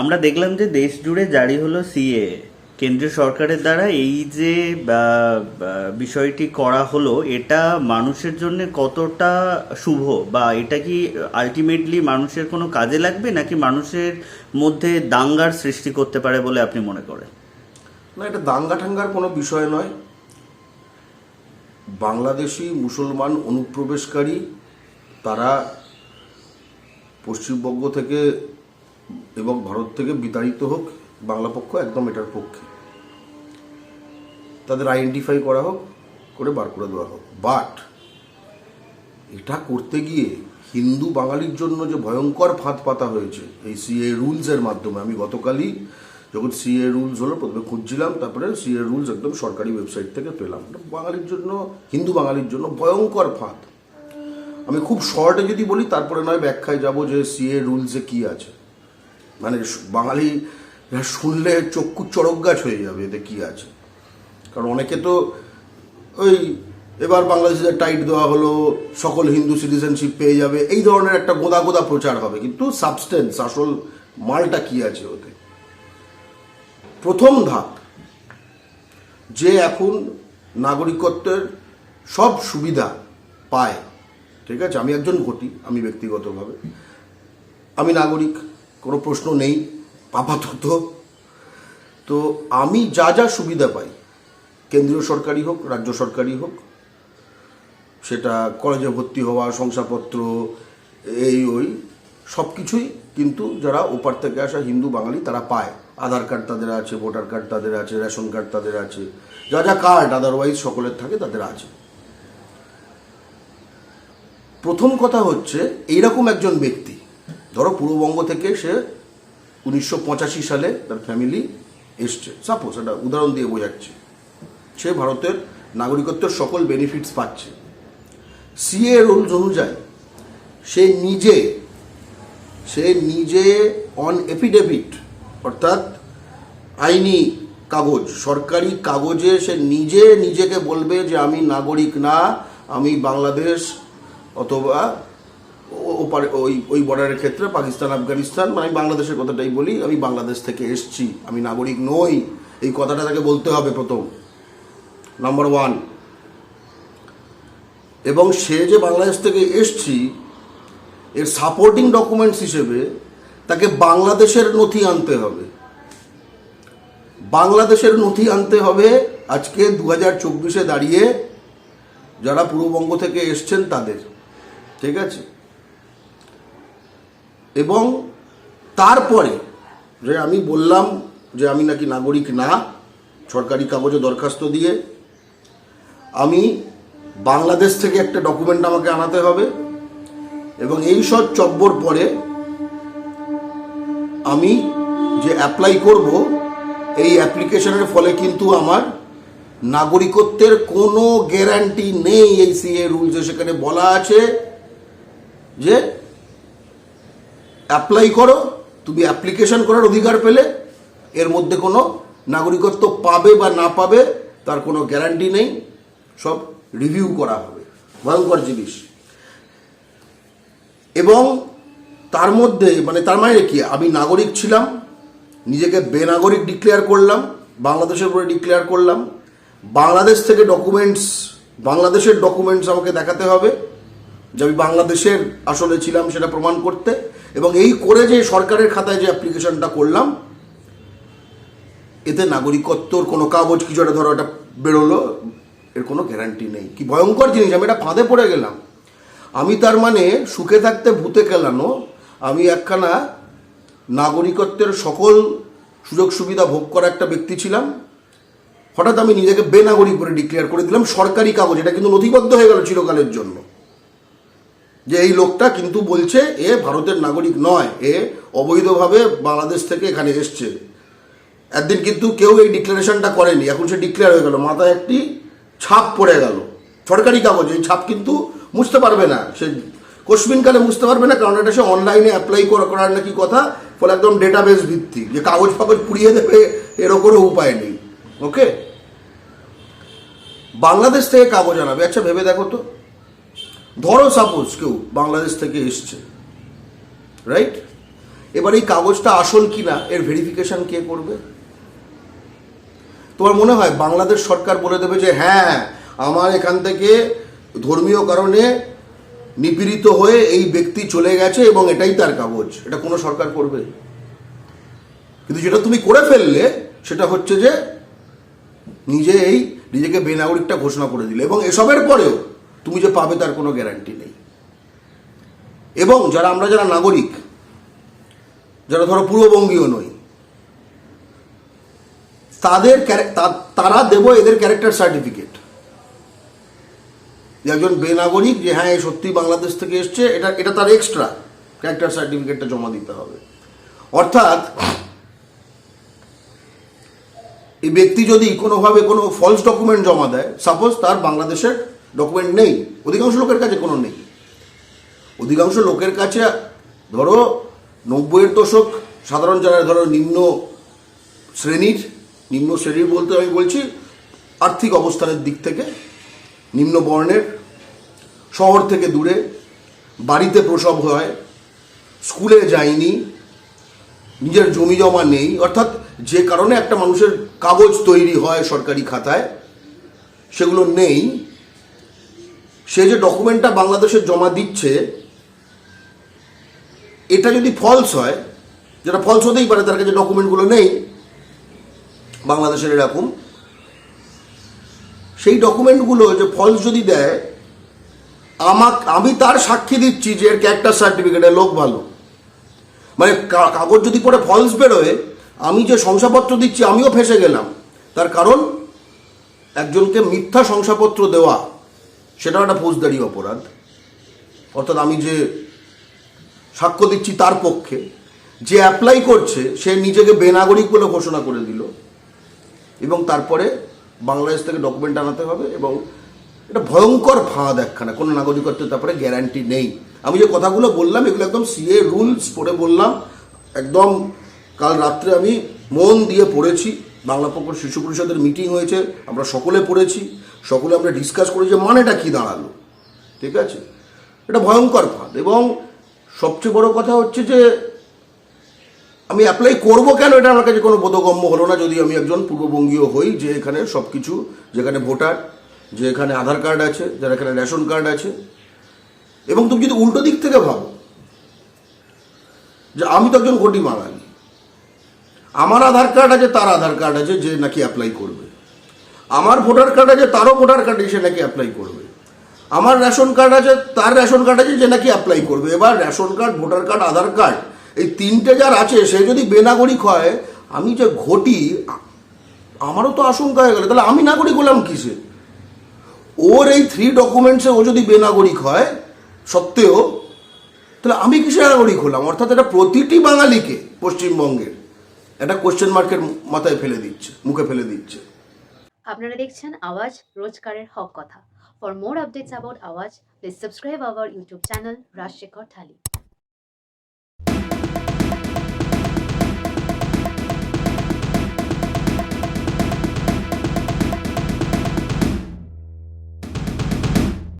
আমরা দেখলাম যে দেশ জুড়ে জারি হলো সিএ। কেন্দ্রীয় সরকারের দ্বারা এই যে বিষয়টি করা হলো, এটা মানুষের জন্য কতটা শুভ বা এটা কি আলটিমেটলি মানুষের কোনো কাজে লাগবে নাকি মানুষের মধ্যে দাঙ্গার সৃষ্টি করতে পারে বলে আপনি মনে করেন? না, এটা দাঙ্গা ঠাঙ্গার কোনো বিষয় নয়। বাংলাদেশি মুসলমান অনুপ্রবেশকারী, তারা পশ্চিমবঙ্গ থেকে এবং ভারত থেকে বিতাড়িত হোক, বাংলা পক্ষ একদম এটার পক্ষে। তাদের আইডেন্টিফাই করা হোক, করে বার করে দেওয়া হোক। বাট এটা করতে গিয়ে হিন্দু বাঙালির জন্য যে ভয়ঙ্কর ফাঁদ পাতা হয়েছে, এই সিএ রুলসের মাধ্যমে। আমি গতকালই যখন সিএ রুলস হলো, প্রথমে খুঁজছিলাম, তারপরে সিএ রুলস একদম সরকারি ওয়েবসাইট থেকে পেলাম। বাঙালির জন্য, হিন্দু বাঙালির জন্য ভয়ঙ্কর ফাঁদ। আমি খুব শর্টে যদি বলি, তারপরে নয় ব্যাখ্যায় যাব যে সিএ রুলসে কি আছে। মানে বাঙালি শুনলে চক্ষু চড়ক গাছ হয়ে যাবে এতে কি আছে? কারণ অনেকে তো ওই এবার বাংলাদেশে টাইট দেওয়া হলো, সকল হিন্দু সিটিজেনশিপ পেয়ে যাবে, এই ধরনের একটা গোদা গোদা প্রচার হবে। কিন্তু সাবস্টেন্স আসল মালটা কি আছে ওতে? প্রথম ধাপ, যে এখন নাগরিকত্বের সব সুবিধা পায়। ঠিক আছে? আমি একজন ঘটি, আমি ব্যক্তিগতভাবে। আমি নাগরিক। কোনো প্রশ্ন নেই, আপাতত। তো আমি যা যা সুবিধা পাই, কেন্দ্রীয় সরকারি হোক, রাজ্য সরকারি হোক, সেটা কলেজে ভর্তি হওয়া, শংসাপত্র, এই ওই, সব কিছুই কিন্তু যারা ওপার থেকে আসা হিন্দু, বাঙালি, তারা পায়। আধার কার্ড তাদের আছে, ভোটার কার্ড তাদের আছে, রেশন কার্ড তাদের আছে, যা যা কার্ড আদারওয়াইজ সকলের থাকে তাদের আছে। প্রথম কথা হচ্ছে, এইরকম একজন ব্যক্তি ধরো পূর্ববঙ্গ থেকে সে উনিশশো পঁচাশি সালে তার ফ্যামিলি এসছে। সাপোজ এটা উদাহরণ দিয়ে বোঝাচ্ছে। সে ভারতের নাগরিকত্বের সকল বেনিফিটস পাচ্ছে। সিএ রুলস অনুযায়ী সে নিজে সে নিজে অন এফিডেভিট অর্থাৎ আইনি কাগজ, সরকারি কাগজে সে নিজে নিজেকে বলবে যে আমি নাগরিক না, আমি বাংলাদেশ অথবা ওপারে, ওই ওই বর্ডারের ক্ষেত্রে পাকিস্তান, আফগানিস্তান মানে আমি বাংলাদেশের কথাটাই বলি, আমি বাংলাদেশ থেকে এসছি, আমি নাগরিক নই, এই কথাটা তাকে বলতে হবে প্রথম নাম্বার ওয়ান এবং সে যে বাংলাদেশ থেকে এসছি, এর সাপোর্টিং ডকুমেন্টস হিসেবে তাকে বাংলাদেশের নথি আনতে হবে। বাংলাদেশের নথি আনতে হবে আজকে দু হাজার চব্বিশে দাঁড়িয়ে, যারা পূর্ববঙ্গ থেকে এসছেন তাদের, ঠিক আছে? এবং তারপরে যে আমি বললাম যে আমি নাকি নাগরিক না, সরকারি কাগজে দরখাস্ত দিয়ে আমি বাংলাদেশ থেকে একটা ডকুমেন্ট আমাকে আনাতে হবে এবং এই সব চব্বর পরে আমি যে অ্যাপ্লাই করব, এই অ্যাপ্লিকেশনের ফলে কিন্তু আমার নাগরিকত্বের কোনো গ্যারান্টি নেই এই সিএ রুলসে সেখানে বলা আছে যে অ্যাপ্লাই করো, তুমি অ্যাপ্লিকেশন করার অধিকার পেলে, এর মধ্যে কোনো নাগরিকত্ব পাবে বা না পাবে, তার কোনো গ্যারান্টি নেই, সব রিভিউ করা হবে। ভয়ঙ্কর জিনিস। এবং তার মধ্যে মানে তার মানে কি? আমি নাগরিক ছিলাম, নিজেকে বেনাগরিক ডিক্লেয়ার করলাম, বাংলাদেশের উপরে ডিক্লেয়ার করলাম, বাংলাদেশ থেকে ডকুমেন্টস বাংলাদেশের ডকুমেন্টস আমাকে দেখাতে হবে যে আমি বাংলাদেশের আসলে ছিলাম সেটা প্রমাণ করতে, এবং এই করে যে সরকারের খাতায় যে অ্যাপ্লিকেশনটা করলাম, এতে নাগরিকত্বর কোনো কাগজ কিছু একটা ধরো একটা বেরোলো, এর কোনো গ্যারান্টি নেই। কি ভয়ঙ্কর জিনিস, আমি এটা ফাঁদে পড়ে গেলাম। আমি তার মানে সুখে থাকতে ভূতে কেলানো আমি একখানা নাগরিকত্বের সকল সুযোগ সুবিধা ভোগ করা একটা ব্যক্তি ছিলাম। হঠাৎ আমি নিজেকে বেনাগরিক বলে ডিক্লেয়ার করে দিলাম, সরকারি কাগজ, এটা কিন্তু নথিবদ্ধ হয়ে গেল চিরকালের জন্য। যে এই লোকটা কিন্তু বলছে, এ ভারতের নাগরিক নয়, এ অবৈধভাবে বাংলাদেশ থেকে এখানে এসছে। একদিন কিন্তু কেউ এই ডিক্লারেশনটা করেনি। এখন সে ডিক্লেয়ার হয়ে গেল, মাথায় একটি ছাপ পড়ে গেল। সরকারি কাগজ, এই ছাপ কিন্তু মুছতে পারবে না। সে কোশ্মিনকালে মুছতে পারবে না, কারণ এটা সে অনলাইনে অ্যাপ্লাই করার নাকি কথা, ফলে একদম ডেটাবেস ভিত্তিক। যে কাগজ ফাগজ পুড়িয়ে দেবে এরও কোনো উপায় নেই। ওকে বাংলাদেশ থেকে কাগজ আনাবে। আচ্ছা ভেবে দেখো তো। ধরো সাপোজ কেউ বাংলাদেশ থেকে এসছে রাইট এবার এই কাগজটা আসল কি না এর ভেরিফিকেশন কে করবে? তোমার মনে হয় বাংলাদেশ সরকার বলে দেবে যে হ্যাঁ আমার এখান থেকে ধর্মীয় কারণে নিপীড়িত হয়ে এই ব্যক্তি চলে গেছে এবং এটাই তার কাগজ, এটা কোনো সরকার করবে? কিন্তু যেটা তুমি করে ফেললে, সেটা হচ্ছে যে নিজে এই নিজেকে বেনাগরিকটা ঘোষণা করে দিলে এবং এসবের পরেও তুমি যে পাবে তার কোনো গ্যারান্টি নেই। এবং যারা আমরা যারা নাগরিক, যারা ধরো পূর্ববঙ্গীয় নই, তাদের তারা দেবো এদের ক্যারেক্টার সার্টিফিকেট যে একজন বেনাগরিক যে হ্যাঁ সত্যি বাংলাদেশ থেকে এসছে, এটা এটা তার এক্সট্রা ক্যারেক্টার সার্টিফিকেটটা জমা দিতে হবে। অর্থাৎ, এই ব্যক্তি যদি কোনোভাবে কোনো ফলস ডকুমেন্ট জমা দেয় সাপোজ তার বাংলাদেশের ডকুমেন্ট নেই। অধিকাংশ লোকের কাছে কোনো নেই। অধিকাংশ লোকের কাছে, ধরো, নব্বইয়ের দশক, সাধারণ যারা, ধরো, নিম্ন শ্রেণির নিম্ন শ্রেণির বলতে আমি বলছি, আর্থিক অবস্থানের দিক থেকে, নিম্ন বর্ণের, শহর থেকে দূরে, বাড়িতে প্রসব হয়, স্কুলে যায়নি, নিজের জমি জমা নেই, অর্থাৎ যে কারণে একটা মানুষের কাগজ তৈরি হয় সরকারি খাতায়, সেগুলো নেই। সে যে ডকুমেন্টটা বাংলাদেশে জমা দিচ্ছে, এটা যদি ফলস হয়, যেটা ফলস হতেই পারে, তার কাছে ডকুমেন্টগুলো নেই, বাংলাদেশের এরকম, সেই ডকুমেন্টগুলো যে ফলস যদি দেয়, আমাক, আমি তার সাক্ষী দিচ্ছি যে এর ক্যারেক্টার সার্টিফিকেট লোক ভালো। মানে কাগজ যদি পরে ফলস বেরোয়, আমি যে শংসাপত্র দিচ্ছি, আমিও ফেসে গেলাম। তার কারণ, একজনকে মিথ্যা শংসাপত্র দেওয়া। সেটাও একটা ফৌজদারি অপরাধ। অর্থাৎ আমি যে সাক্ষ্য দিচ্ছি তার পক্ষে, যে অ্যাপ্লাই করছে, সে নিজেকে বেনাগরিক বলে ঘোষণা করে দিল এবং তারপরে বাংলাদেশ থেকে ডকুমেন্ট আনাতে হবে এবং এটা ভয়ঙ্কর ফাঁদ একখানা। কোনো নাগরিকত্বের তারপরে গ্যারান্টি নেই। আমি যে কথাগুলো বললাম, এগুলো একদম সিএ রুলস পড়ে বললাম। একদম কাল রাত্রে আমি মন দিয়ে পড়েছি। বাংলা পক্ষ শিশু পরিষদের মিটিং হয়েছে, আমরা সকলে পড়েছি, সকলে আমরা ডিসকাস করেছি মানেটা কী দাঁড়াল, ঠিক আছে? এটা ভয়ঙ্কর ফাঁদ এবং সবচেয়ে বড় কথা হচ্ছে যে আমি অ্যাপ্লাই করব কেন এটা আমার কাছে কোনো বোধগম্য হলো না, যদি আমি একজন পূর্ববঙ্গীয় হই যে এখানে সব কিছু যেখানে ভোটার, যে এখানে আধার কার্ড আছে, যারা এখানে রেশন কার্ড আছে, এবং তুমি যদি উল্টো দিক থেকে ভাবো যে আমি তো একজন ঘটি বাঙালি আমার আধার কার্ড আছে, তার আধার কার্ড আছে, যে নাকি অ্যাপ্লাই করবে। আমার ভোটার কার্ড আছে, তারও ভোটার কার্ড সে নাকি অ্যাপ্লাই করবে। আমার রেশন কার্ড আছে, তার রেশন কার্ড আছে, যে নাকি অ্যাপ্লাই করবে। এবার ration card voter card Aadhaar card এই তিনটে যার আছে, সে যদি বেনাগরিক হয়, আমি যে ঘটি, আমারও তো আশঙ্কা হয়ে গেল, তাহলে আমি নাগরিক হলাম কিসে? ওর এই থ্রি ডকুমেন্টসে ও যদি বেনাগরিক হয়, সত্ত্বেও, তাহলে আমি কিসে নাগরিক হলাম? অর্থাৎ এটা প্রতিটি বাঙালিকে, পশ্চিমবঙ্গের। একটা কোশ্চেন মার্কের মাথায় ফেলে দিচ্ছে, মুখে ফেলে দিচ্ছে। আপনারা দেখছেন আওয়াজ রোজকারের হক কথা। For more updates about Awaaz please subscribe our YouTube channel Rajshekhar thali.